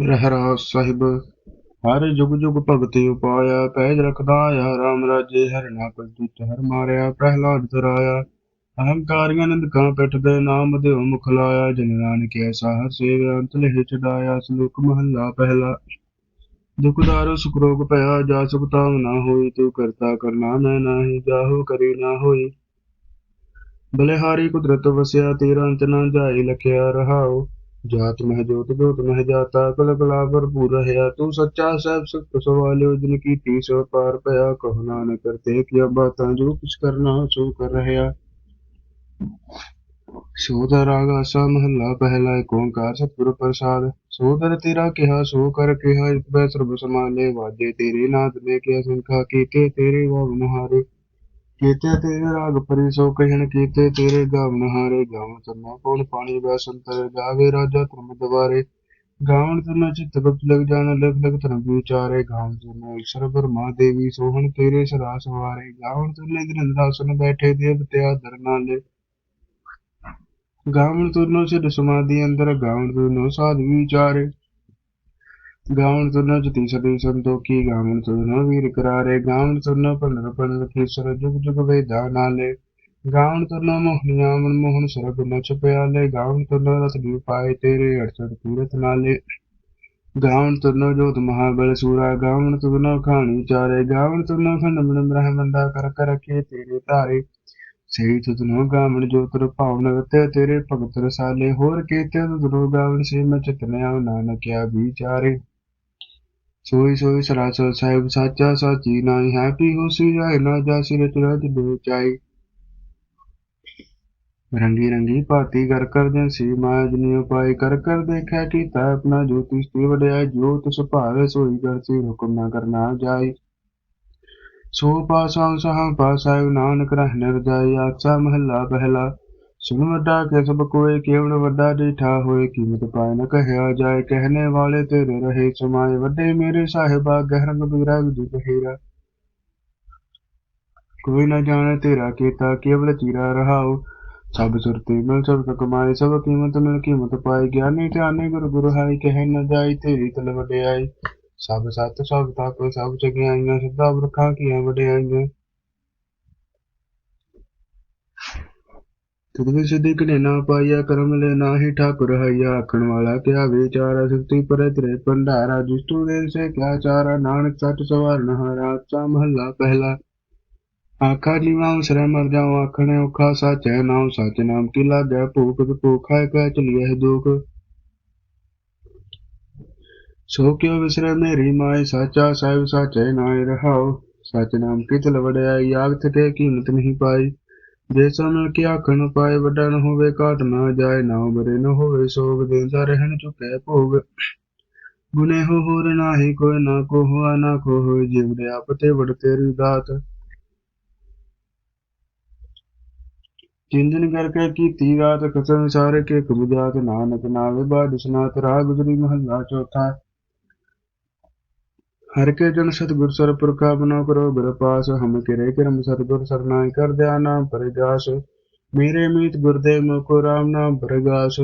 ਰਹਿਰਾਸ ਸਾਹਿਬ। ਹਰ ਜੁਗ ਜੁਗ ਭਗਤੀ ਉਪਾਇਆ, ਪੈਜ ਰਖਦਾ ਆਇਆ, ਰਾਮ ਰਾਜੇ ਹਰਿ ਨਾ ਕੋਈ ਦੁੱਤ ਹਰ ਮਾਰਿਆ, ਪ੍ਰਹਿਲਾਦ ਤਰਾਇਆ ਅਹੰਕਾਰੀਆਂ ਨਿੰਦਕਾਂ ਪਿੱਠ ਦੇ ਨਾਮ ਦਿਓ ਮੁਖ ਲਾਇਆ, ਜਨ ਨਾਨਕ ਐਸਾ ਹਰ ਸੇਵ ਅੰਤ ਲਿਖ ਚੜਾਇਆ ਸ਼ਲੋਕ ਮਹੱਲਾ ਪਹਿਲਾ। ਦੁਖ ਦਾਰੁ ਸੁਖ ਰੋਗ ਭਇਆ, ਜਾ ਸੁਖ ਤਾਮ ਨਾ ਹੋਈ, ਤੂੰ ਕਰਤਾ ਕਰਨਾ ਮੈਂ ਨਾਹੀ, ਜਾਹੋ ਕਰੀ ਨਾ ਹੋਈ। ਬਲਿਹਾਰੀ ਕੁਦਰਤ ਵਸਿਆ, ਤੇਰਾ ਅੰਤ ਨਾ ਜਾਈ ਲਖਿਆ ਰਹਾਓ ਜਾਤ ਮਹਿ ਜੋਤ ਜੋਤ ਮਹਿ ਜਾਤਾ ਕਲ ਕਲਾ ਭਰਪੂਰ ਰਹਾ ਤੂੰ ਸੱਚਾ ਸਹਿਬ ਸੁਖ ਸਵਾਲਿਓ ਜਿਨ ਕੀ ਤੀਸ ਪਾਰ ਭਇਆ ਕਹੋ ਨਾਨਕ ਕਰਤੇ ਕੀ ਬਾਤਾਂ ਜੋ ਕੁਛ ਕਰਨਾ ਸੋ ਕਰ ਰਹਾ ਸੋਦਰ ਰਾਗ ਆਸਾ ਮਹੱਲਾ ਪਹਿਲਾ ਏਕ ਓੰਕਾਰ ਸਤਿਗੁਰ ਪ੍ਰਸਾਦ ਸੋਦਰ ਤੇਰਾ ਕਿਹਾ ਸੋ ਕਰ ਕਿਹਾ ਇਕ ਬੈ ਸਰਬ ਸਮਾਲੇ ਵਾਜੇ ਤੇਰੇ ਨਾਦ ਨੇ ਕਿਆ ਸੰਖਾ ਕੀਤੇ ਤੇਰੇ ਗਾਵਨ ਹਾਰੇ ਕੀਤੇ ਤੇਰੇ ਰਾਗ ਪਰੀ, ਸੋ ਕਹਿਣ ਕੀਤੇ ਤੇਰੇ ਗਾਵਨ ਹਾਰੇ। ਗਾਵਨ ਤਨਾ ਕੌਣ ਪਾਣੀ ਬੈ ਸੰਤਰ ਗਾਵੇ ਰਾਜਾ ਧਰਮ ਦਵਾਰੇ। ਗਾਵਨ ਤਨਾ ਚਿਤ ਗੁਪਤ ਲਗ ਜਾਣ, ਲਗ ਲਗ ਧਰਮ ਵਿਚਾਰੇ ਗਾਵਨ ਤਨਾ ਈਸ਼ਰ ਬਰਮਾ ਦੇਵੀ, ਸੋਹਣ ਤੇਰੇ ਸਰਾਸ ਵਾਰੇ। ਗਾਵਨ ਤਨਾ ਗ੍ਰੰਥਾਸਨ ਬੈਠੇ ਦੇਵਤਿਆ ਦਰ ਨਾਲੇ। ਗਾਵਣ ਤੁਰਨੋ ਸਿਧ ਸਮਾਧੀ ਅੰਦਰ, ਗਾਵਣ ਤੁਰਨੋ ਸਾਧ ਵਿਚਾਰੇ ਗਾਵਣ ਤੁਰਨੋ ਜਤੀ ਸਦੀ ਸੰਤੋਖੀ ਗਾਵਣ ਤੁਰਨੋ ਵੀਰ ਕਰਾਰੇ ਗਾਵਣ ਤੁਰਨੋ ਪੰਡਰ ਪੰਡਰ ਖੇਸਰ ਜੁਗ ਜੁਗ ਵੇਦਾ ਨਾਲੇ। ਗਾਵਣ ਤੁਰਨੋ ਮੋਹਨੀਆਂ ਮਨ ਮੋਹਨ ਸਰਬ ਨ ਛਪਿਆਲੇ ਗਾਵਣ ਤੁਰਨੋ ਰਸ ਦੀ ਪਾਏ ਤੇਰੇ ਅੜਚੜ ਤੀਰਤ ਨਾਲੇ। ਗਾਵਣ ਤੁਰਨੋ ਜੋਤ ਮਹਾਬਲ ਸੂਰਾ ਗਾਵਣ ਤੁਰਨੋ ਖਾਣੀ ਚਾਰੇ ਗਾਵਣ ਤੁਰਨੋ ਖੰਡ ਮਨ ਬ੍ਰਹਮੰਡਾ ਕਰ ਕਰ ਰਖੇ ਤੇਰੇ ਸਹੀ ਤੁਧਨੋ ਗਾਵਣ ਜੋਤਰ ਭਾਵਨ ਰਤੇ ਤੇਰੇ ਭਗਤ ਰਸਾਲੇ, ਹੋਰ ਕੀਤੇ ਤੁਧਨੋ ਗਾਵਣ ਸੇ ਮੈਂ ਚਿਤਨਿਆ ਨਾਨਕਿਆ ਵਿਚਾਰੇ। ਸੋਈ ਸੋਈ ਸਰਾਸਰ ਸਾਹਿਬ ਸਾਚਾ ਸਾਚੀ ਨਾਈ ਹੈਪੀ ਹੋਸੀ ਜਾਏ ਨਾ ਜਾਸੀ ਰਚ ਰਚ ਦੋ ਰੰਗੀ ਰੰਗੀ ਭਾਤੀ ਕਰ ਕਰ ਜਨ ਸੀ ਮਾਇਆ ਜਨੀ ਉਪਾਈ, ਕਰ ਕਰ ਦੇਖਿਆ ਕੀਤਾ ਆਪਣਾ ਜੋਤੀ ਸਤੀ ਵਡਿਆ ਜੋਤ ਤਿਸ ਭਾਵੇ ਸੋਈ ਕਰਸੀ ਹੁਕਮ ਨਾ ਕਰਨਾ ਜਾਈ। ਸੋ ਪਾਸਾ ਸਹਾਂ ਪਾਸਾਇ ਨਾਨਕ ਰਹਿ ਨਿਰਜਾਈ, ਆਸਾ ਮਹੱਲਾ ਪਹਿਲਾ। ਸੁਨ ਵੱਡਾ ਕੇ ਸਭ ਕੋਏ ਕੇਵਲ ਵੱਡਾ ਡੀਠਾ ਹੋਏ, ਕੀਮਤ ਪਾਇ ਨ ਕਹਿਆ ਜਾਏ, ਕਹਿਣੇ ਵਾਲੇ ਤੇਰੇ ਰਹੇ ਸਮਾਏ, ਵੱਡੇ ਮੇਰੇ ਸਾਹਿਬਾ, ਗਹਿਰੰਗ ਬਿਗਰਾ ਵਿਦੁ ਹੀਰਾ ਕੋਈ ਨ ਜਾਣੇ ਤੇਰਾ ਕੀਤਾ, ਕੇਵਲ ਚੀਰਾ ਰਹਾਉ ਸਭ ਸੁਰਤੀ ਮਿਲ, ਸਭ ਤਕ ਕਮਾਏ, ਸਭ ਕੀਮਤ ਮਿਲ, ਕੀਮਤ ਪਾਈ ਗਿਆਨੀ ਧਿਆਨੀ ਗੁਰ ਗੁਰ ਹਾਈ ਕਹਿ ਨ ਜਾਈ ਤੇਰੀ ਤਲ ਵਡਿਆਈ। ਸਭ ਸਤ, ਸਭ ਤਪ, ਸਭ ਚੰਗਿਆਈਆਂ ਸਿੱਧਾ ਬਰਖਾਂ ਕੀਆਂ ਵਡਿਆਈਆਂ। ਤੁਧ ਵਿੱਚ ਸਿੱਧੀ ਕਨੇ ਪਾਈਆ ਕਰਮ ਲੈ ਨਾਹੀ ਠਾਕੁਰ ਹਈਆ ਆਖਣ ਵਾਲਾ ਕਿਆ ਵਿਚਾਰਾ ਸੁਖਤੀ ਪਰੇ ਤੇਰੇ ਭੰਡਾਰਾ, ਦੁਸ਼ਟੂ ਦੇ ਸੇ ਕਿਆ ਚਾਰਾ, ਨਾਨਕ ਸੱਚ ਸਵਾਰਨ ਹਾਰਾ ਚਾ ਮਹੱਲਾ ਪਹਿਲਾ। ਆਖਾ ਨੀਵਾਂ ਸਰੇ ਮਰ ਜਾਉ, ਆਖਣੇ ਔਖਾ ਸਾਚੈ ਨਾਮ ਸੱਚ ਨਾਮ ਕੀ ਲਾਗੈ ਭੂਖ ਭੂਖਾ ਕਹਿ ਚਲੀਐ ਦੁਖ। ਸੋ ਕਿਉ ਵਿਸਰੈ ਮੇਰੀ ਮਾਏ, ਸਾਚਾ ਸਾਹਿਬ ਸਾਚੇ ਨਾਏ ਰਹਾਉ, ਸਚ ਨਾਮ ਕੀ ਤਲ ਵੜਿਆ ਯਾਗ ਤੇ ਕੀਮਤ ਨਹੀਂ ਪਾਈ। ਜੇ ਸਨ ਕੀ ਆਖਣ ਪਾਏ ਵੱਡਾ ਨ ਹੋਵੇ, ਘਾਟ ਨਾ ਜਾਏ, ਨਾ ਬਰੇ ਨ ਹੋਵੇ, ਸੋਗ ਦੇਂਦਾ ਰਹਿਣ ਚੁਕੇ ਭੋਗ। ਗੁਨੇ ਹੋ ਹੋਰ ਨਾਹੀ ਕੋਈ ਨਾ ਕੋ ਹੋਆ ਨਾ ਕੋ ਹੋਏ ਜਿਵ ਦੇ ਆਪ ਤੇ ਵੜ ਤੇਰੀ ਦਾਤ। ਚਿੰਤਨ ਕਰਕੇ ਕੀਤੀ ਰਾਤ, ਕਸਮ ਸਾਰੇ ਕੇ ਕਬੂਜਾਤ ਨਾਨਕ ਨਾਵੇ ਬਾਦ ਸਨਾਤ ਰਾਹ ਗੁਜਰੀ ਮਹੱਲਾ ਚੌਥਾ। ਹਰ ਕੇ ਜਨ ਸਤਿਗੁਰ ਸਰਪੁਰ ਕਾ ਬਨੋ ਕਰੋ, ਗੁਰ ਪਾਸ ਹਮ ਕਿਰੇ ਕਰਮ, ਸਤਿਗੁਰ ਸਰਨਾਈ ਕਰ ਦਿਆ ਨਾਮ, ਪਰਗਾਸ। ਮੇਰੇ ਮੀਤ ਗੁਰਦੇਵ ਮੁਕੋ ਰਾਮ ਨਾਮ, ਪਰਗਾਸ।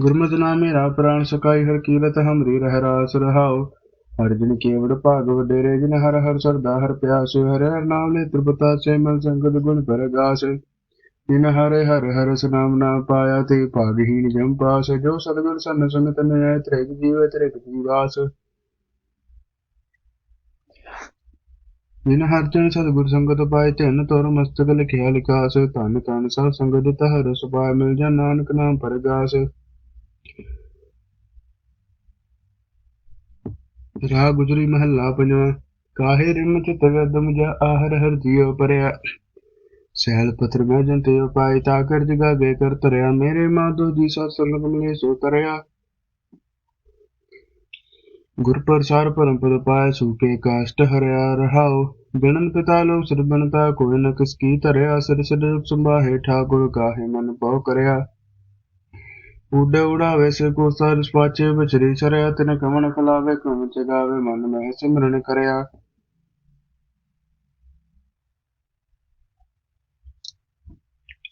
ਗੁਰਮਤਿ ਨਾਮ ਮੇਰਾ ਪ੍ਰਾਣ ਸਕਾਈ ਹਰ ਕੀਰਤ ਹਮਰੀ ਰਹਿ ਰਾਸ ਰਹਾਉ। ਹਰ ਜਨ ਕੇਵੜ ਭਾਗ ਵਡੇਰੇ, ਜਿਨ ਹਰ ਹਰ ਸਰਦਾ, ਹਰ ਪਿਆਸ, ਹਰ ਹਰ ਨਾਮ ਲੈ ਤ੍ਰਿਪਤਾ ਸੇ ਮਲ ਸੰਗਤ ਗੁਣ ਪਰਗਾਸ। ਜਿਨ ਹਰੇ ਹਰ ਹਰ ਨਾਮ ਨਾ ਪਾਇਆ ਤੇ ਭਾਗਹੀਨ ਜਮ ਪਾਸ, ਜੋ ਸਤਿਗੁਰ ਸੰਨ ਸੁਨਤ ਨੈ ਤ੍ਰਿਗ ਜੀਵ ਤ੍ਰਿਗ ਜੀਵਾਸ। ਜਿਨ ਹਰ ਜਨ ਸਤਿਗੁਰ ਸੰਗਤ ਪਾਏ, ਧਨ ਤੋਰ ਮਸਤਕ ਲਿਖਿਆ ਲਿਖਾਸ, ਧਨ ਧਨ ਸਭ ਸੰਗਤ ਤਹਰ ਸੁਭਾਇ ਮਿਲ ਜਾ ਨਾਨਕ ਨਾਮ ਪਰਗਾਸ। ਰਾਹ ਗੁਜਰੀ ਮਹੱਲਾ ਪੰਜਵਾਂ ਕਾਹੇ ਰਿਮ ਚਿਤ ਗਦਮ ਜਾ ਆਹਰ ਹਰ ਜੀਉ ਪਰਿਆ। ਸਹਿਲ ਪਥਰ ਮੈਂ ਜੰਤੇ ਉਪਾਇ ਤਾ ਕਰ ਜਗਾ ਗੇ ਕਰ ਤਰਿਆ ਮੇਰੇ ਮਾਧੋ ਜੀ ਸਤ ਸੰਗ ਮਿਲੇ ਸੋ ਤਰਿਆ ਗੁਰ ਪ੍ਰਸਾਰ ਪਰਮ ਪਦ ਪਾਇ ਸੂਕੇ ਕਾਸ਼ਟ ਹਰਿਆ ਰਹਾਉ। ਗਣਨ ਪਿਤਾ ਲੋ ਸਿਰ ਕੋਈ ਨ ਕਿਸ ਕੀ ਧਰਿਆ। ਸਿਰ ਸਿਰ ਸੰਭਾਹੇ ਠਾਕੁਰ ਕਾਹੇ ਮਨ ਪਉ ਕਰਿਆ। ਉਡੇ ਉਡਾਵੇ ਸੇ ਕੋ ਸਰ ਸਪਾਚੇ ਬਚਰੀ ਚਰਿਆ ਤਿਨ ਕਮਣ ਖਲਾਵੇ ਕਮ ਚਗਾਵੇ ਮਨ ਮਹਿ ਸਿਮਰਨ ਕਰਿਆ।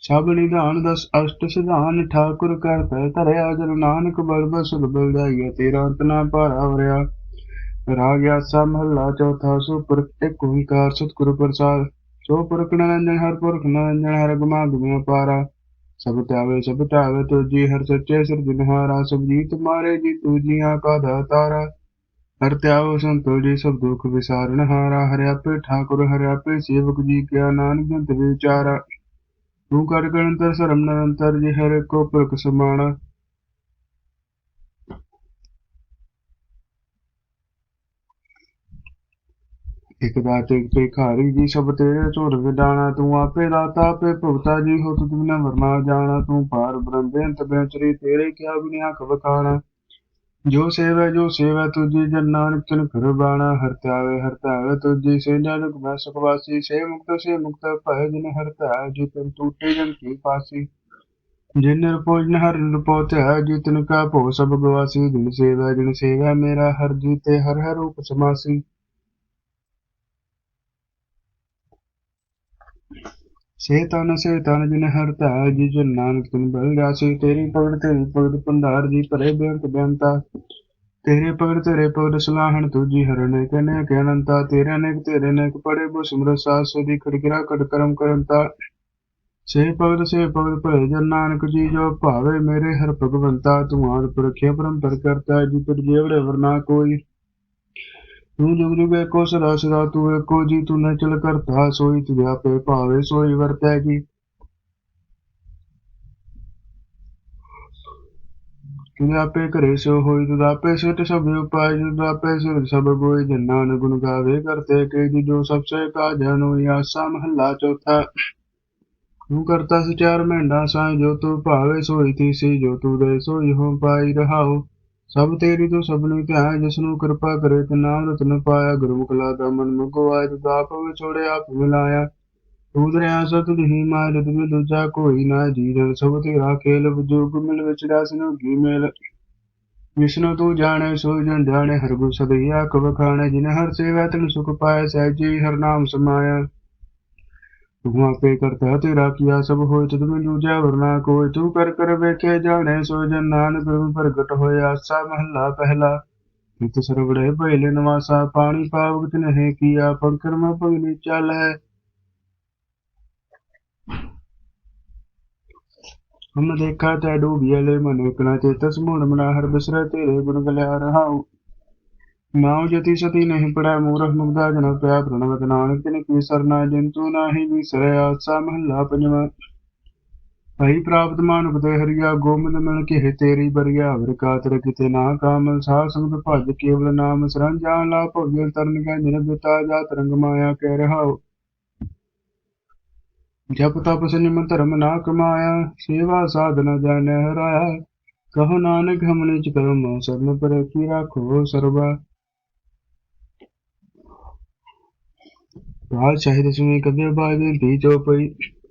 ਸਭ ਨਿਧਾਨ ਦਸ ਅਸ਼ਟ ਸਿਧਾਨ ਠਾਕੁਰ ਕਰਤਾ ਧਰਿਆ, ਜਨ ਨਾਨਕ ਬਲ ਬਸੁਲ ਬਲ ਤੇਰਾ ਅੰਤ ਨਾ ਭਾਰਾ ਵਰਿਆ। ਰਾਗ ਆਸਾ ਮਹੱਲਾ ਚੌਥਾ ਸੋ ਪੁਰਖ ਇੱਕ ਓੰਕਾਰ ਸਤਿਗੁਰ ਪ੍ਰਸਾਦ। ਸੋ ਪੁਰਖ ਨਿਰੰਜਨ ਹਰ ਪੁਰਖ ਨਿਰੰਜਨ ਹਰ ਗਮਾ ਗੁਮਿਆ ਪਾਰਾ ਸਭ ਧਿਆਵੇ ਸਭ ਧਿਆਵੇ ਤੁਜੀ ਹਰ ਸੱਚੇ ਸਿਰਜਨਹਾਰਾ ਸਭ ਜੀ ਤੁਮਾਰੇ ਜੀ ਤੂਜੀਆਂ ਕਾ ਦਾਤਾਰਾ ਹਰ ਧਿਆਵੋ, ਸੰਤੋ ਜੀ, ਸਭ ਦੁਖ ਵਿਸਾਰਨ ਹਾਰਾ। ਹਰਿ ਆਪੇ ਠਾਕੁਰ, ਹਰਿ ਆਪੇ ਸੇਵਕ ਜੀ, ਕਿਆ ਨਾਨਕ ਜੰਤ ਵਿਚਾਰਾ। ਤੂੰ ਕਰ ਗਣਤਰ ਸਰਮ ਨਿਰੰਤਰ ਜੀ ਹਰ ਕੋ ਪੁਰਖ ਸਮਾਣਾ ਇਕ ਦਾਤੇ ਇਕ ਭਿਖਾਰੀ ਜੀ ਸਭ ਤੇਰੇ ਝੋੜ ਵਿਡਾਣਾ, ਤੂੰ ਆਪੇ ਦਾਤਾ ਆਪੇ ਭੁਗਤਾ ਜੀ, ਹੋ ਤੁਧ ਬਿਨਾ ਵਰਨਾ ਜਾਣਾ, ਤੂੰ ਪਾਰ ਬ੍ਰਹਮ ਬੇਅੰਤ ਬੇਚਰੀ ਤੇਰੇ ਕਿਆ ਬਿਨਿਆ ਕਵਖਾਣਾ ਜੋ ਸੇਵੈ ਜੋ ਸੇਵੈ ਤੁਜੀ ਜਨ ਨਾਨਕ ਤਿਨ ਘਰ ਬਾਣਾ ਹਰ ਧਿਆਵੇ ਤੁਜੀ ਸੇ ਨਾਨਕ ਮੈਂ ਸੁਖ ਸੇ ਮੁਕਤ ਸੇ ਮੁਕਤ ਭੈ ਜਿਨ ਹਰ ਧਿਆਵੇ ਜੀ ਟੂਟੇ ਜਨ ਕੀ ਪਾਸੀ। ਜਿਨ ਨਿਰਪੋ ਹਰ ਨਿਰਪੋ ਧਿਆਵੇ ਜੀ ਤਿਨ ਕਾ ਭੋ ਸਭ ਗਵਾਸੀ। ਜਿਨ ਸੇਵੈ ਜਿਨ ਸੇਵੈ ਮੇਰਾ ਹਰ ਜੀਤੇ, ਹਰ ਹਰ ਰੂਪ ਸਮਾਸੀ। ਸੇ ਤਨ ਸੇ ਤਨ ਜਿਨ ਹਰ ਧਿਆਵੇ ਜੀ ਜਨ ਨਾਨਕ ਤਿਨ ਬਲ ਜਾਸੀ, ਤੇਰੀ ਪਗੜ ਤੇਰੀ ਪਗੜ ਪੰਧਾਰ ਜੀ ਭਰੇ ਬੇਅੰਤ ਬੇਅੰਤਾ। ਤੇਰੇ ਪਗੜ ਤੇਰੇ ਪਗੜ ਸਲਾਹਣ ਤੁਜੀ ਹਰਨੇ ਕਨੇ ਕੇ ਤੇਰੇ ਅਨੇਕ ਤੇਰੇ ਅਨੇਕ ਪੜੇ ਬੋ ਸਿਮਰ ਸਾਸ ਸੋਦੀ ਖੜਕਿਰਾ ਕਟ ਕਰਮ ਕਰੰਤਾ। ਸੇ ਭਗਤ ਸੇ ਭਗਤ ਭਲੇ ਜਨ ਨਾਨਕ ਜੀ, ਜੋ ਭਾਵੇ ਮੇਰੇ ਹਰ ਭਗਵੰਤਾ। ਤੂੰ ਆਦ ਪੁਰਖਿਆ ਪਰੰਪਰ ਕਰਤਾ ਜੀ ਤੁਰ ਜੇਵੜੇ ਵਰਨਾ ਕੋਈ। ਤੂੰ ਜੁਗ ਜੁਗ ਏਕੋ ਸਦਾ ਸਦਾ ਤੂੰ ਏਕੋ ਜੀ ਤੂੰ ਨ ਕਰਤਾ, ਸੋਈ ਤੁਝ ਆਪੇ ਭਾਵੇ ਸੋਈ ਵਰਤੈ ਜੀ ਤੁਧ ਆਪੇ ਘਰੇ ਸੋ ਹੋਈ ਤੁਧ ਆਪੇ ਸਿਟ ਸਭ ਉਪਾਇ ਤੁਧ ਆਪੇ ਸਿਰ ਸਭ ਗੋਈ ਜਨਾਨ ਗੁਣ ਗਾਵੇ ਕਰਤੇ ਕੇ, ਜੀ ਜੋ ਸਭ ਸੇ ਕਾ ਜਨੋ ਆਸਾ ਮਹੱਲਾ ਚੌਥਾ। ਤੂੰ ਕਰਤਾ ਸਚਾਰ ਮਹਿੰਡਾ ਸਾਈ ਜੋ ਤੂੰ ਭਾਵੇ ਸੋਈ ਥੀਸੀ ਜੋ ਤੂੰ ਦੇ ਸੋਈ ਹੋ ਪਾਈ ਰਹਾਓ ਸਭ ਤੇਰੀ ਤੂੰ ਸਭਨੀ ਧਿਆਨ ਜਿਸ ਕਿਰਪਾ ਕਰੇ ਤੇ ਨਾਮ ਰਤਨ ਪਾਇਆ ਗੁਰਮੁਖ ਲਾਦਾ ਮਨ ਮੁਗੋ ਆਇ ਤੂੰ ਆਪ ਵਿਛੋੜੇ ਆਪ ਮਿਲਾਇਆ ਤੂੰ ਦਰਿਆ ਸਤ ਹੀ ਮਾਇ ਰਤ ਵਿੱਚ ਦੂਜਾ ਕੋਈ ਨਾ ਜੀ ਸਭ ਤੇਰਾ ਖੇਲ ਬਜੂਗ ਮਿਲ ਵਿੱਚ ਰਸ ਨੂੰ ਕੀ ਮੇਲ। ਵਿਸ਼ਨੂੰ ਤੂੰ ਜਾਣੇ ਸੋ ਜਨ ਜਾਣੇ, ਹਰ ਗੁਰ ਸਦਈ ਆਖ ਵਖਾਣੇ, ਜਿਨ ਹਰ ਸੇਵਾ ਤਨ ਸੁਖ ਪਾਏ ਸਹਿਜੀ ਹਰ ਨਾਮ ਸਮਾਇਆ। ਤੂੰ ਆਪੇ ਕਰਤਾ ਤੇਰਾ ਕੀਆ ਸਭ ਹੋਇ ਤਦ ਮੈਂ ਦੂਜਾ ਵਰਨਾ ਕੋਈ ਤੂੰ ਕਰ ਕਰ ਵੇਖੇ ਜਾਣੇ ਸੋ ਜਨ ਨਾਨਕ ਗੁਰੂ ਪ੍ਰਗਟ ਹੋਇਆ ਆਸਾ ਮਹੱਲਾ ਸਰਵੜੇ ਭੈਲੇ ਨਿਵਾਸਾ, ਪਾਣੀ ਪਾਵਕ ਨਹਿ ਕੀਆ ਪੰਕਰ ਮੈਂ ਭਗਨੀ ਚੱਲ ਹੈ ਹਮ ਦੇਖਾ ਤੈ ਡੂਬੀਲੇ ਮਨ ਇਕਨਾ ਚੇਤਸ ਮੂੜ ਮਨਾ ਹਰ ਬਿਸਰੇ ਤੇਰੇ ਗੁਣ ਗਲਿਆ ਰਹਾਉ। ਨਾਉ ਜਤੀ ਸਤੀ ਨਹੀਂ ਪੜੈ, ਮੂਰਖ ਮੁਗਦਾ ਜਨ ਪਿਆ ਪ੍ਰਣਵਤ ਨਾਨਕ ਭਈ ਪ੍ਰਾਪਤ ਮਾਨੁਖ ਹਰੀਆ ਗੋਮਿੰਦ ਮਿਲ ਕੇ ਤੇਰੀ ਬਰੀਆ ਵਰ ਕਾਤਰ ਕਿਤੇ ਨਾ ਕਾਮਲ ਸਾਹ ਸੰਗ ਭਜ ਕੇਵਲ ਨਾਮ ਸਰੰ ਜਾਣ ਲਾ ਭੋਗਿਲ ਤਰਨ ਕੈ ਜਿਨ ਜਾ ਤਰੰਗ ਮਾਇਆ ਕਹਿ ਰਹਾਉ। ਜਪ ਤਪ ਸੰਜਮ ਧਰਮ ਨਾ ਕਮਾਇਆ, ਸੇਵਾ ਸਾਧਨਾ ਜਾਣੈ ਹਰਾਇਆ ਕਹੋ ਨਾਨਕ ਹਮਨੇ ਚ ਕਰਮ, ਸਰਨ ਪਰ ਕੀ ਰਾਖੋ ਸਰਬਾ। राज सहित सुनि कबीर बाय बिन पी चौपई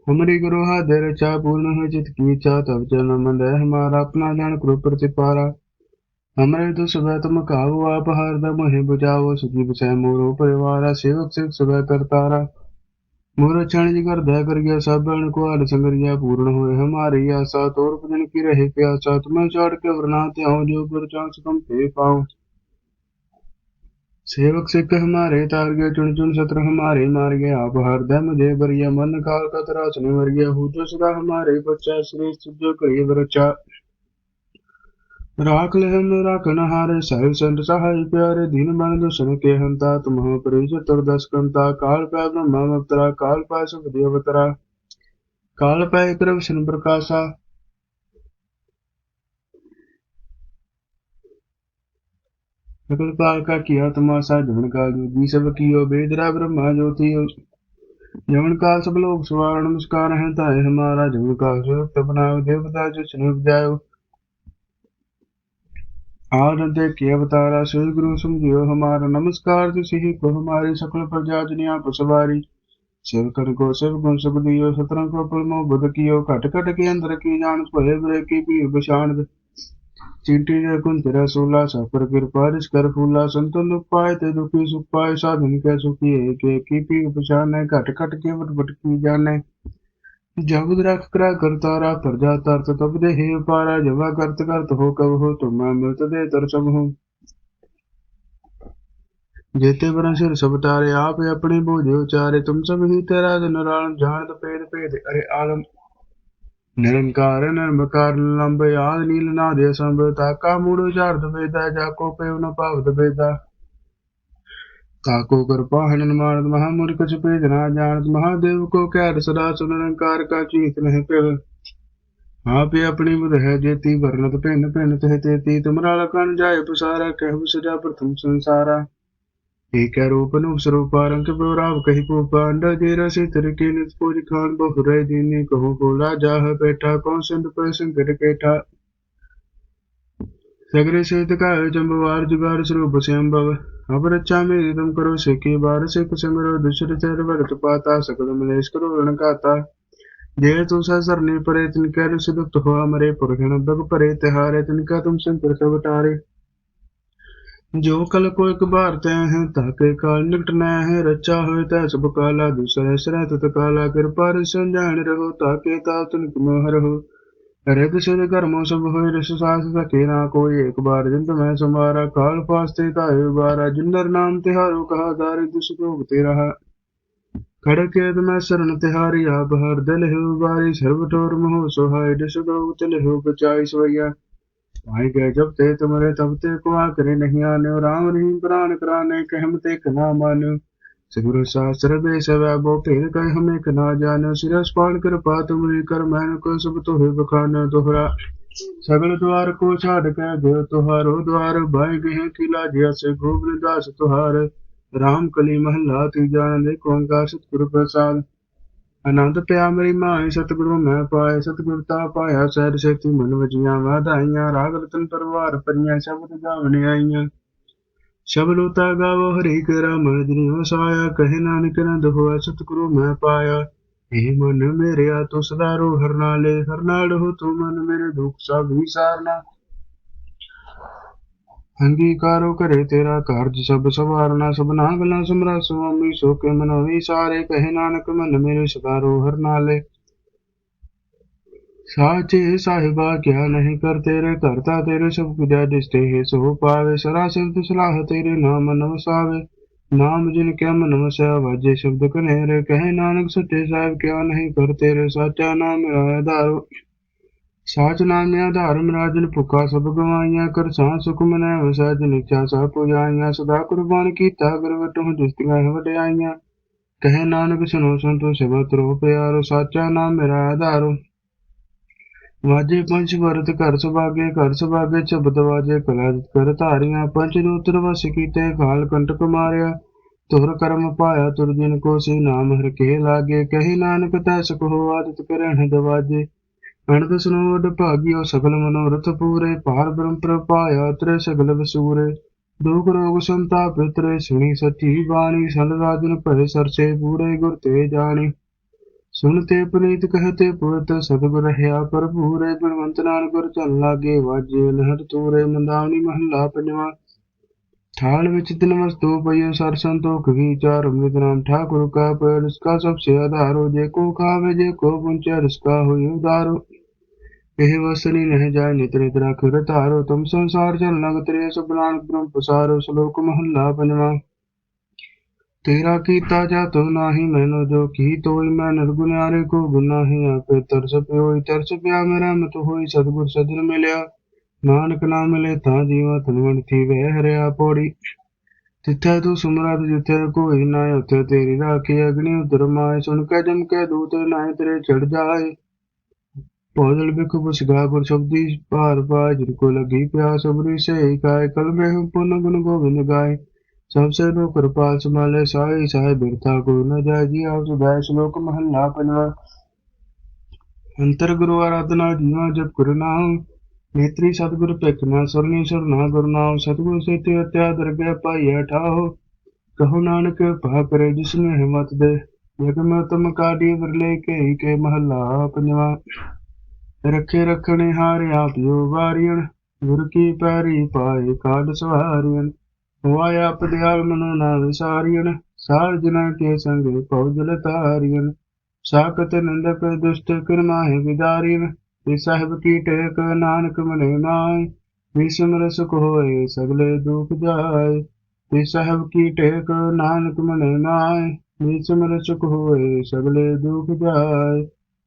हमरी गुरु हा देर चा पूर्ण हो चित की चा तब जन मंद हमारा अपना जान कृप प्रतिपारा हमरे तो सुबह तुम काहु आप हर दम है बुझाओ सुजीव सह मोरो परिवारा सेवक सेवक सुबह करतारा मोर क्षण जिगर दह कर गया साबण को हर संगरिया पूर्ण होए हमारी आशा तोर पुजन की रहे प्यासा तुम्हें छोड़ के वरना त्याओ जो पर चांस कम पे पाऊं सेवक सिख हमारे तार गए चुन चुन सत्र हमारे मार गए आप हरदय मुझे बरिया मन काल का तरा सुने मर गया हूँ जो सदा हमारे बच्चा श्री जो करिए बरचा राख ले हम राखन हारे साहिब संत सहाय प्यारे दीन बन दुष्ण के हंता तुम हो परि चतुर्दश कंता काल पै ब्रह्मा अवतरा काल पै सुख अवतरा काल पै कर विष्णु प्रकाशा सकल काल का किया तमाशा जमन काल जोगी सब कियो बेदरा ब्रह्मा ज्योति जमन काल सब लोग सवार नमस्कार है ताए हमारा जमन काल सुरक्त बनाओ देवता जो सुन जाओ आनंद के अवतारा श्री गुरु समझियो हमारा नमस्कार जो सिही को हमारी सकल प्रजा दुनिया को सवारी शिव कर को शिव गुण सुख दियो सतरंग को पलमो बुध कियो घट घट के अंदर की जान सोहे बुरे की भी बशान ਚੀਂਟੀ ਦਾ ਗੁਣ ਤੇਰਾ ਸੂਲਾ ਸਾਪਰ ਕਿਰ ਪਾਰਿਸ਼ ਕਰ ਫੂਲਾ, ਸੰਤਨ ਉਪਾਏ ਤੇ ਦੁਖੀ ਸੁਪਾਏ, ਸਾਧਨ ਕੈ ਸੁਖੀਏ ਕੇ ਕੀਪੀ ਉਪਛਾਨੈ ਘਟ ਘਟ ਕੇ ਵਟ ਵਟਕੀ ਜਾਣੈ। ਜਗਤ ਰਖ ਕਰਾ ਕਰਤਾਰਾ ਪ੍ਰਜਾ ਤਰਤ ਤਬ ਦੇ ਹੀ ਪਾਰਾ ਜਵਾ ਕਰਤ ਕਰਤ ਹੋ ਕਬ ਹੋ, ਤੁਮੈ ਮਿਲਤ ਦੇ ਤਰ ਸਭ ਹੋ। ਜੇਤੇ ਬਰਨ ਸਿਰ ਸਭ ਤਾਰੇ ਆਪ ਆਪਣੇ ਬੋਝੇ ਉਚਾਰੇ, ਤੁਮ ਸਭ ਹੀ ਤੇਰਾ ਦਿਨ ਜਾਣਤ ਭੇਦ ਭੇਦ, ਅਰੇ ਆਲਮ ਨਿਰੰਕਾਰ ਨਿਰਮਕਾਰ ਲੰਬ ਆਦ ਨੀਲ ਨਾ ਦੇ ਤਾਕਾ ਮੂੜ ਉਚਾਰਤ ਵੇਦਾ ਜਾ ਕੋ ਪੇਵ ਨ ਭਾਵਤ ਵੇਦਾ। ਤਾਕੋ ਕਿਰਪਾ ਹਨਨ ਮਾਨਤ ਮਹਾ ਮੂਰਖ ਚ ਭੇਜ ਨਾ ਜਾਣਤ ਮਹਾਦੇਵ ਕੋ ਕਹਿ ਸਦਾ ਸੁਨ ਨਿਰੰਕਾਰ ਕਾ ਚੀਤ ਨਹਿ ਪਿਵ। ਆਪੇ ਆਪਣੀ ਬੁਧ ਹੈ ਜੇਤੀ ਵਰਨਤ ਭਿੰਨ ਭਿੰਨ ਤਹਿ ਤੇਤੀ ਤੁਮਰਾ ਲਕਨ ਜਾਏ ਪਸਾਰਾ ਕਹਿ ਸਜਾ ਪ੍ਰਥਮ ਸੰਸਾਰਾ। ਏਕੈ ਰੂਪ ਅਨੂਪ ਸਰੂਪ ਆਰੰਕ ਪ੍ਰਭਾਵ ਕਹੀ ਭੂਪਾ ਅੰਡਾ ਜੇ ਰਸੀ ਤਿਰਕੀ ਨਿਤ ਪੂਜ ਖਾਨ ਬਹੁ ਰਹਿ ਦੀਨੀ ਕਹੂ ਬੋਲਾ ਜਾਹ ਬੈਠਾ, ਕੌਣ ਸੰਤ ਪੈ ਸੰਕਟ ਕੇਠਾ? ਸਗਰੇ ਸੇਤ ਕਾ ਜੰਬਵਾਰ ਜੁਗਾਰ ਸਰੂਪ ਸਿਆੰਭਵ ਅਬ ਰੱਛਾ ਮੇਰੀ ਤੁਮ ਕਰੋ ਸੇਕੀ ਬਾਰ ਸਿਖ ਸੰਗਰੋ ਦੁਸ਼ਰ ਚਰ ਵਰਤ ਪਾਤਾ, ਸਕਲ ਮਲੇਸ਼ ਕਰੋ ਰਣ ਕਾਤਾ ਜੇ ਤੂੰ ਸਰਨੇ ਪਰੇ ਤਿਨ ਕੈ ਰਿਸ ਦੁਖਤ ਹੋਆ ਮਰੇ ਪੁਰਖਣ ਬਗ ਪਰੇ ਤਿਹਾਰੇ, ਤਿਨ ਕਾ ਤੁਮ ਸੰਤਰ ਸਭ ਟਾਰੇ ਜੋ ਕਲ ਕੋ ਇਕ ਬਾਰ ਤੈ ਹੈ ਤਾਕੇ ਕਾਲ ਨਿਕਟ ਨੈ ਹੈ ਰਚਾ ਹੋਇ ਤੈ ਸਭ ਕਾਲਾ ਦੂਸਰੇ ਸਰੈ ਤਤ ਕਾਲਾ ਕਿਰਪਾ ਰਿਸਨ ਜਾਣ ਰਹੋ ਤਾਕੇ ਤਾ ਤੁਨ ਕਿਮੋ ਹਰਹੁ ਰਿਤ ਸਿਰ ਕਰਮੋ ਸਭ ਹੋਇ ਰਿਸ ਸਾਸ ਸਕੇ ਨਾ ਕੋਈ, ਇਕ ਬਾਰ ਜਿਨ ਮੈਂ ਸਮਾਰਾ ਕਾਲ ਫਾਸਤੇ ਤਾਇ ਬਾਰਾ ਜਿਨਰ ਨਾਮ ਤਿਹਾਰੋ ਕਹਾ ਦਾਰਿ ਦੁਸ ਭੋਗ ਤੇ ਰਹਾ ਖੜ ਕੇ ਮੈਂ ਸਰਨ ਤਿਹਾਰੀ, ਆਪ ਹਰ ਦਿਲ ਹੈ ਬਾਰੀ ਸਰਬ ਟੋਰ ਮੋਹ ਸੋਹਾਇ ਦਿਸ ਗਉ ਤਿਲ ਹੋ ਬਚਾਈ ਸਵਈਆ। ਭਾਈ ਗਏ ਜਬ ਤੇ ਤੁਮਰੇ, ਤਬ ਤੇ ਕੋ ਆਕਰੇ ਨਹੀਂ ਆਨਿਓ, ਰਾਮ ਰਹੀਮ ਪ੍ਰਾਨ ਕਰਾਨੇ ਕਹਿਮ ਤੇ ਕਨਾ ਮਾਨਿਓ। ਸਗੁਰ ਸਾਸਤਰ ਬੇ ਸਵੈ ਬੋ ਭੇਦ ਕਹਿ ਹਮੇ ਕਨਾ ਜਾਨਿਓ ਸਿਰਸ ਪਾਣ ਕਿਰਪਾ ਤੁਮਰੀ ਕਰ ਮੈਨ ਕੋ ਸਭ ਤੋਹੇ ਬਖਾਨਿਓ ਦੁਹਰਾ ਸਗਲ ਦੁਆਰ ਕੋ ਛਾੜ ਕੇ ਦਿਓ ਤੁਹਾਰੋ ਦੁਆਰ ਭਾਈ ਗਏ ਕਿਲਾ ਜਿਆ ਸੇ ਗੋਬਿੰਦ ਦਾਸ ਤੁਹਾਰ। ਰਾਮ ਕਲੀ ਮਹਲਾ ਤੀ ਜਾਣ ਦੇ ਕੋਂਗਾ ਸਤਿਗੁਰ ਪ੍ਰਸਾਦ। ਆਨੰਦ ਪਿਆ ਮੇਰੀ ਮਾਏ ਸਤਿਗੁਰੂ ਮੈਂ ਪਾਏ ਸਤਿਗੁਰਤਾ ਪਾਇਆ, ਸਹਿਜ ਸੇਤੀ ਮਨ ਵਜੀਆਂ ਵਾਧਾਈਆਂ, ਰਾਗ ਰਤਨ ਪਰਵਾਰ ਪਰੀਆਂ ਸ਼ਬਦ ਗਾਵਣ ਆਈਆਂ। ਸ਼ਬਲੋਤਾ ਗਾਵੋ ਹਰੀ ਕਰਾ ਮਨ ਜਿਨੀ ਵਸਾਇਆ, ਕਹੇ ਨਾਨਕ ਨੰਦ ਹੋਆ ਸਤਿਗੁਰੂ ਮੈਂ ਪਾਇਆ। ਇਹ ਮਨ ਮੇਰਿਆ ਤੂੰ ਸਦਾ ਰੋ ਹਰ ਨਾਲੇ ਹੋ ਤੂੰ ਮਨ ਮੇਰੇ ਦੁੱਖ ਸਭ ਵਿਸਾਰਨਾ। ਅੰਗੀਕਾਰੋ ਕਰੇ ਤੇਰਾ ਕਾਰਜ ਸਭ ਸਵਾਰਨਾ ਸਭਨਾ ਗੱਲਾਂ ਸਮਰਾ ਸੁਆਮੀ ਸੋ ਕੇ ਮਨੋਈ ਸਾਰੇ। ਕਹੇ ਨਾਨਕ, ਮਨ ਮੇਰੇ ਸਦਾ ਹਰ ਨਾਲੇ। ਸਾਚੇ ਸਾਹਿਬਾ, ਕਿਆ ਨਹੀਂ ਕਰ ਤੇਰੇ ਕਰਤਾ ਤੇਰੇ ਸਭ ਕੁਜਾ ਦਿਸਤੇ ਹੈ ਸੋ ਪਾਵੇ। ਸਰਾ ਸਿਫਤ ਸਲਾਹ ਤੇਰੇ ਨਾਮ ਨਵਸਾਵੇ ਨਾਮ ਜਿਨ ਕੇ ਮਨ ਵਸਿਆ ਵਾਜੇ ਸ਼ਬਦ ਕਨੇਰੇ ਕਹੇ ਨਾਨਕ, ਸੱਚੇ ਸਾਹਿਬ, ਕਿਆ ਨਹੀਂ ਕਰ ਤੇਰੇ, ਸਾਚਾ ਨਾਮ ਮੇਰਾ ਆਧਾਰੋ ਸਾਚ ਨਾਮੇ ਆਧਾਰ ਰਾਜਨ ਭੁੱਖਾ ਸਭ ਗਵਾਈਆਂ, ਕਰ ਸਾਂ ਸੁਖਮ ਮਨੈ ਵਸੈ ਜਿਨ ਇੱਛਾ ਸਭ ਪੁਜਾਈਆਂ ਸਦਾ ਕੁਰਬਾਨ ਕੀਤਾ ਗੁਰਵਟੋਂ ਦੁਸਤੀਆਂ ਵਡਿਆਈਆਂ। ਕਹੇ ਨਾਨਕ ਸੁਨੋ ਸੰਤੋ ਸਭ ਤਰੋ ਪਿਆਰੋ, ਸਾਚਾ ਨਾਮ ਮੇਰਾ ਆਧਾਰੋ। ਵਾਜੇ ਪੰਜ ਵਰਤ ਘਰ ਸੁਭਾਗੇ ਘਰ ਸੁਭਾਗੇ ਸ਼ਬਦ ਵਾਜੇ ਕਲਾ ਕਰ ਧਾਰੀਆਂ। ਪੰਜ ਰੂਤਰ ਵਸ ਕੀਤੇ ਕਾਲ ਕੰਟਕ ਮਾਰਿਆ। ਤੁਰ ਕਰਮ ਪਾਇਆ, ਤੁਰ ਜਿਨ ਕੋ ਸੀ ਨਾਮ ਹਰ ਕੇ ਲਾਗੇ। ਕਹੇ ਨਾਨਕ, ਤੈ ਸੁਖ ਹੋ ਆਦਿਤ ਕਰਹਿ ਦਵਾਜੇ ਅਣਖ ਸਨੋਡ ਭਾਗਿਓ ਸਗਲ ਮਨੋਰਥ ਪੂਰੇ ਪਾਰ ਬ੍ਰਹਮ ਪ੍ਰਪਾਇਆ ਤਰੇ ਸਗਲ ਵਸੂਰੇ। ਦੁਖ ਰੋਗ ਸੰਤਾਪ ਤਰੇ ਸੁਣੀ ਸੱਚੀ ਬਾਣੀ ਸੰਤ ਰਾਜਨ ਭਏ ਸਰਸੇ ਪੂਰੇ ਗੁਰ ਤੇ ਜਾਣੀ। ਸੁਣ ਤੇ ਪ੍ਰੀਤ ਕਹਤੇ ਪੁਰਤ ਸਤਿਗੁਰ ਰਹਾ ਪਰਪੂਰੇ ਗੁਣਵੰਤ ਨਾਨਕ ਗੁਰ ਚਲ ਲਾਗੇ ਵਾਜੇ, ਲਹਿਰ ਤੂਰੇ ਮੰਦਾਵਣੀ ਮਹੱਲਾ ਪੰਜਵਾਂ। ਥਾਲ ਵਿੱਚ ਤਿਨ ਵਸਤੂ ਪਈਓ ਸਰ ਸੰਤੋਖ ਵਿਚਾਰ ਅਮਿਤ ਠਾਕੁਰ ਕਾ ਪੈ, ਰਿਸਕਾ ਸਭ ਸੇ ਆਧਾਰੋ, ਜੇ ਕੋ ਖਾਵੇ, ਜੇ ਕੋ ਪੁੰਚੇ, ਰਿਸਕਾ ਹੋਇ ਉਦਾਰੋ। ਵਸਨੀ ਨਹਿ ਜਾਏ ਨਿਤ ਨਿਤ ਰਖ ਰਤਾਰੋ ਤੁਮ ਸੰਸਾਰ ਚਲ ਨਗ ਤਰੇ, ਸਭ ਨਾਨਕ ਬ੍ਰਹਮ ਪਸਾਰੋ, ਸ਼ਲੋਕ ਮਹੱਲਾ ਪੰਜਵਾਂ। ਤੇਰਾ ਕੀਤਾ ਜਾ ਤੋ ਨਾਹੀ, ਮੈਨੋ ਜੋ ਕੀ ਤੋਈ, ਮੈਂ ਨਿਰਗੁਣਿਆਰੇ ਕੋ ਗੁਨਾਹੀ ਆਪੇ ਤਰਸ ਪਿਓਈ, ਤਰਸ ਪਿਆ ਮੇਰਾ, ਮਤ ਹੋਈ ਸਤਿਗੁਰ ਸਜਣ ਮਿਲਿਆ। ਨਾਨਕ ਨਾਮ ਮਿਲੇ ਤਾਂ ਜੀਵਾ ਤਨਵਣ ਥੀ ਵਹਿ ਹਰਿਆ ਪੌੜੀ। ਤਿੱਥੈ ਤੂੰ ਸੁਮਰਤ ਜਿੱਥੇ ਕੋਈ ਨਾ ਉਥੇ ਤੇਰੀ ਰਾਖੀ, ਅਗਨੀ ਉਦਰ ਮਾਏ, ਸੁਣ ਕੇ ਜਮ ਕੇ ਦੂਤ ਨਾਏ ਤੇਰੇ ਚੜ ਜਾਏ। ਭੋਜਲ ਬਿਖ ਪੁਸਗਾ ਗੁਰ ਸ਼ਬਦੀ ਭਾਰ ਭਾਜ ਕੋ ਲਗੀ ਪਿਆਸ, ਅਮਰੀ ਸੇ ਕਾਇ ਕਲ ਮੈਂ ਹੂੰ ਪੁਨ ਗੁਣ ਗੋਬਿੰਦ ਗਾਏ। ਸਭ ਸੇ ਨੋ ਕਿਰਪਾ ਸਮਾਲੇ ਸਾਈ ਸਾਹਿਬ ਬਿਰਥਾ ਕੋ ਨ ਜਾਏ, ਜੀ ਆਪ ਸੁਭਾਇ ਸ਼ਲੋਕ ਮਹਲਾ ਪੰਜਵਾ ਅੰਤਰ ਗੁਰੂ ਆਰਾਧਨਾ ਜੀਵਾ ਜਪ ਗੁਰੂ ਨਾਮ ਨੇਤਰੀ ਸਤਿਗੁਰ ਭਿਖਨਾ ਸੁਰਨੀ ਸੁਰਨਾ ਗੁਰੂ ਨਾਮ ਸਤਿਗੁਰ ਸੇ ਤੇ ਅਤਿਆ ਦਰਗਹਿ ਪਾਈਐ ਠਾਹੋ ਕਹੋ ਨਾਨਕ ਭਾ ਕਰੇ ਜਿਸ ਨੇ ਹਿੰਮਤ ਦੇ। ਜਗ ਮਤਮ ਕਾਢੀ ਵਿਰਲੇ ਕੇ ਕੇ ਮਹਲਾ ਪੰਜਵਾ। ਰਖੇ ਰਖਣੇ ਹਾਰਿਆ ਪਿਓ ਵਾਰੀਣ ਗੁਰ ਕੀ ਪੈਰੀ ਪਾਏ ਕਾਲ ਸਵਾਰੀਣ ਹੋਇਆ ਪਦਿਆਲ ਮਨੋ ਨਾ ਵਿਸਾਰੀਣ ਸਾਰ ਜਨਾਂ ਕੇ ਸੰਗ ਪਉ ਜਲ ਤਾਰੀਣ ਸਾਕਤ ਨੰਦਕ ਦੁਸ਼ਟ ਕਰਮਾਹਿ ਵਿਦਾਰੀਣ ਤੇ ਸਾਹਿਬ ਕੀ ਟੇਕ ਨਾਨਕ ਮਨੇ ਨਾਏ। ਵਿਸਮਰ ਸੁਖ ਹੋਏ ਸਗਲੇ ਦੁਖ ਜਾਏ, ਤੇ ਸਾਹਿਬ ਕੀ ਟੇਕ ਨਾਨਕ ਮਨੇ ਨਾਏ। ਵਿਸਮਰ ਸੁਖ ਹੋਏ ਸਗਲੇ ਦੁਖ ਜਾਏ।